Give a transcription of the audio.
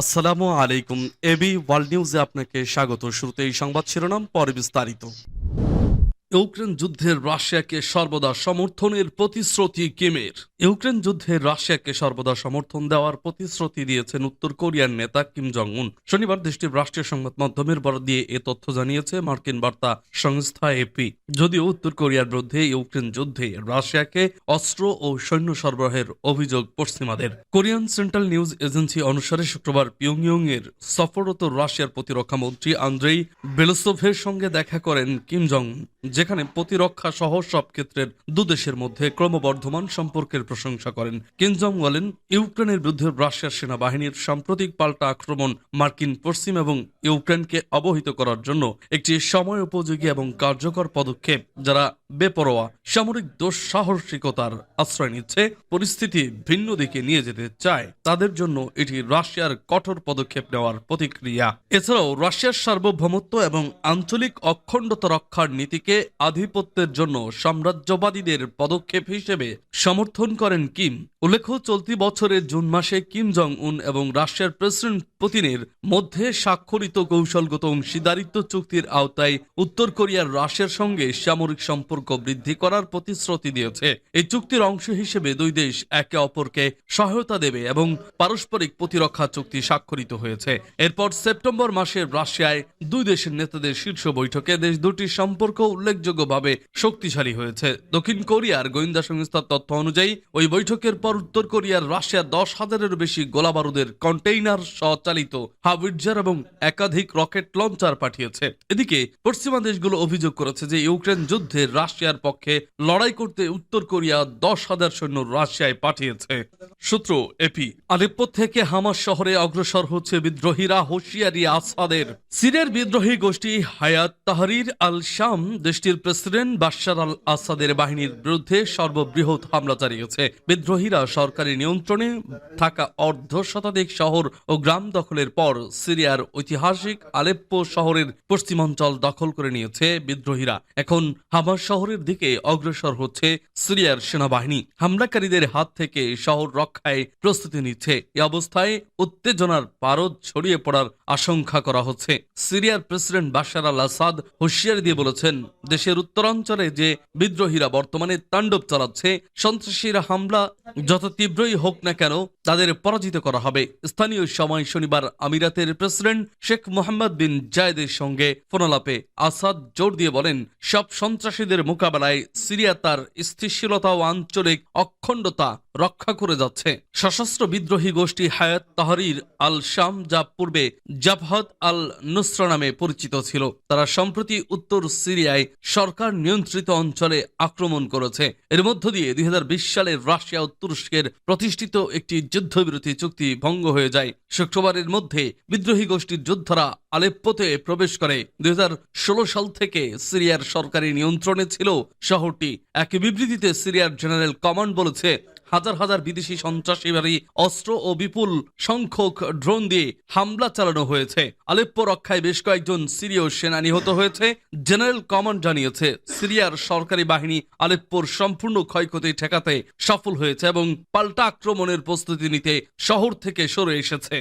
আসসালামু আলাইকুম AB world নিউজে আপনাকে স্বাগত। শুরুতে এই সংবাদ শিরোনাম পরে বিস্তারিত। ইউক্রেন যুদ্ধের রাশিয়াকে সর্বদা সমর্থনের প্রতিশ্রুতি কিমের? ইউক্রেন যুদ্ধে রাশিয়াকে সর্বদা সমর্থন দেওয়ার প্রতিশ্রুতি দিয়েছেন উত্তর কোরিয়ার নেতা কিম জং উন শনিবার দেশটির রাষ্ট্রীয় সংবাদ মাধ্যমের বরাদ দিয়ে এ তথ্য জানিয়েছে মার্কিন বার্তা সংস্থা এপি যদিও উত্তর কোরিয়ার বিরুদ্ধে ইউক্রেন যুদ্ধে রাশিয়াকে অস্ত্র ও সৈন্য সরবরাহের অভিযোগ পশ্চিমাদের। কোরিয়ান সেন্ট্রাল নিউজ এজেন্সি অনুসারে শুক্রবার পিয়ংইয়ং এর সফররত রাশিয়ার প্রতিরক্ষা মন্ত্রী আন্দ্রেই বেলোসোভের সঙ্গে দেখা করেন কিম জং যেখানে প্রতিরক্ষা সহ সব ক্ষেত্রের দুদেশের মধ্যে ক্রমবর্ধমান সম্পর্কের প্রশংসা করেন। কিনজং বলেন ইউক্রেনের বিরুদ্ধে রাশিয়ার সেনাবাহিনীর সাম্প্রতিক পাল্টা আক্রমণ মার্কিন পশ্চিম এবং ইউক্রেনকে অবহিত করার জন্য একটি সময় উপযোগী এবং কার্যকর পদক্ষেপ, যারা বেপরোয়া, সামরিক দুঃসাহসিকতার আশ্রয় নিচ্ছে, পরিস্থিতি ভিন্ন দিকে নিয়ে যেতে চায়। তাদের জন্য এটি রাশিয়ার কঠোর পদক্ষেপ নেওয়ার প্রতিক্রিয়া। এছাড়াও রাশিয়ার সার্বভৌমত্ব এবং আঞ্চলিক অখণ্ডতা রক্ষার নীতিকে আধিপত্যের জন্য সাম্রাজ্যবাদীদের পদক্ষেপ হিসেবে সমর্থন করেন কিম। উল্লেখ্য, চলতি বছরের জুন মাসে কিম জং উন এবং রাশিয়ার প্রেসিডেন্ট পুতিনের মধ্যে স্বাক্ষরিত কৌশলগত অংশীদারিত্ব চুক্তির আওতায় উত্তর কোরিয়ার রাশিয়ার সঙ্গে সামরিক সম্পর্ক বৃদ্ধি করার প্রতিশ্রুতি দিয়েছে। এই চুক্তির অংশ হিসেবে দুই দেশ একে অপরকে সহায়তা দেবে এবং পারস্পরিক প্রতিরক্ষা চুক্তি স্বাক্ষরিত হয়েছে। এরপর সেপ্টেম্বর মাসে রাশিয়ায় দুই দেশের নেতাদের শীর্ষ বৈঠকে দেশ দুটির সম্পর্ক উল্লেখযোগ্যভাবে শক্তিশালী হয়েছে। দক্ষিণ কোরিয়ার গোয়েন্দা সংস্থার তথ্য অনুযায়ী, ওই বৈঠকের পর উত্তর কোরিয়ার রাশিয়া দশ হাজারেরও বেশি গোলাবারুদের কন্টেইনার সচালিত হাবিটজার এবং একাধিক রকেট লঞ্চার পাঠিয়েছে। এদিকে পশ্চিমা দেশগুলো অভিযোগ করেছে যে ইউক্রেন যুদ্ধে রাশিয়ার পক্ষে লড়াই করতে উত্তর কোরিয়া দশ হাজার সৈন্য রাশিয়ায় পাঠিয়েছে। সূত্র এপি আলেপ্পো থেকে হামাস শহরে অগ্রসর হচ্ছে বিদ্রোহীরা হুঁশিয়ারি আসাদের। সিরিয়ার বিদ্রোহী গোষ্ঠী হায়াত তাহরির আল শাম দেশটির প্রেসিডেন্ট বাশার আল আসাদের বাহিনীর বিরুদ্ধে সর্ববৃহৎ হামলা চালিয়েছে। বিদ্রোহীরা সরকারি নিয়ন্ত্রণে থাকা অর্ধ শতাধিক শহর ও গ্রাম দখলের পর সিরিয়ার ঐতিহাসিক আলেপ্পো শহরের পশ্চিমাঞ্চল দখল করে নিয়েছে বিদ্রোহীরা। এখন হামাস শহরের দিকে অগ্রসর হচ্ছে সিরিয়ার সেনাবাহিনী। হামলাকারীদের হাত থেকে শহর রক্ষায় প্রস্তুতি নিচ্ছে। এই অবস্থায় উত্তেজনার পারদ ছড়িয়ে পড়ার আশঙ্কা করা হচ্ছে। সিরিয়ার প্রেসিডেন্ট বাশার আল আসাদ হুঁশিয়ারি দিয়ে বলেছেন, দেশের উত্তরাঞ্চলে যে বিদ্রোহীরা বর্তমানে তাণ্ডব চালাচ্ছে, সন্ত্রাসীরা হামলা যত তীব্রই হোক না কেন তাদের পরাজিত করা হবে। স্থানীয় সময় শনিবার আমিরাতের প্রেসিডেন্ট শেখ মোহাম্মদ বিন জায়েদের সঙ্গে ফোনালাপে আসাদ জোর দিয়ে বলেন, সব সন্ত্রাসীদের মোকাবেলায় সিরিয়া তার স্থিতিশীলতা ও আঞ্চলিক অখণ্ডতা রক্ষা করে যাচ্ছে। সশস্ত্র বিদ্রোহী গোষ্ঠী হায়াত তাহরির আল শাম, যা পূর্বে জাফহাত আল নুসরা নামে পরিচিত ছিল। তারা সম্প্রতি উত্তর সিরিয়ায় সরকার নিয়ন্ত্রিত অঞ্চলে আক্রমণ করেছে। এর মধ্য দিয়ে দুই সালে রাশিয়া ও তুরস্কের প্রতিষ্ঠিত একটি যুদ্ধবিরতি চুক্তি ভঙ্গ হয়ে যায়। শুক্রবারের মধ্যে বিদ্রোহী গোষ্ঠীর যোদ্ধারা আলেপ্পোতে প্রবেশ করে। দুই হাজার ষোলো সাল থেকে সিরিয়ার সরকারি নিয়ন্ত্রণে ছিল শহরটি। এক বিবৃতিতে সিরিয়ার জেনারেল কমান্ড বলেছে হাজার হাজার বিদেশি সন্ত্রাসীবাদী অস্ত্র ও বিপুল সংখ্যক ড্রোন দিয়ে হামলা চালানো হয়েছে। আলেপ্পো রক্ষায় বেশ কয়েকজন সিরীয় সেনা নিহত হয়েছে। জেনারেল কমান্ড জানিয়েছে, সিরিয়ার সরকারি বাহিনী আলেপ্পোর সম্পূর্ণ ক্ষয়ক্ষতি ঠেকাতে সফল হয়েছে এবং পাল্টা আক্রমণের প্রস্তুতি নিতে শহর থেকে সরে এসেছে।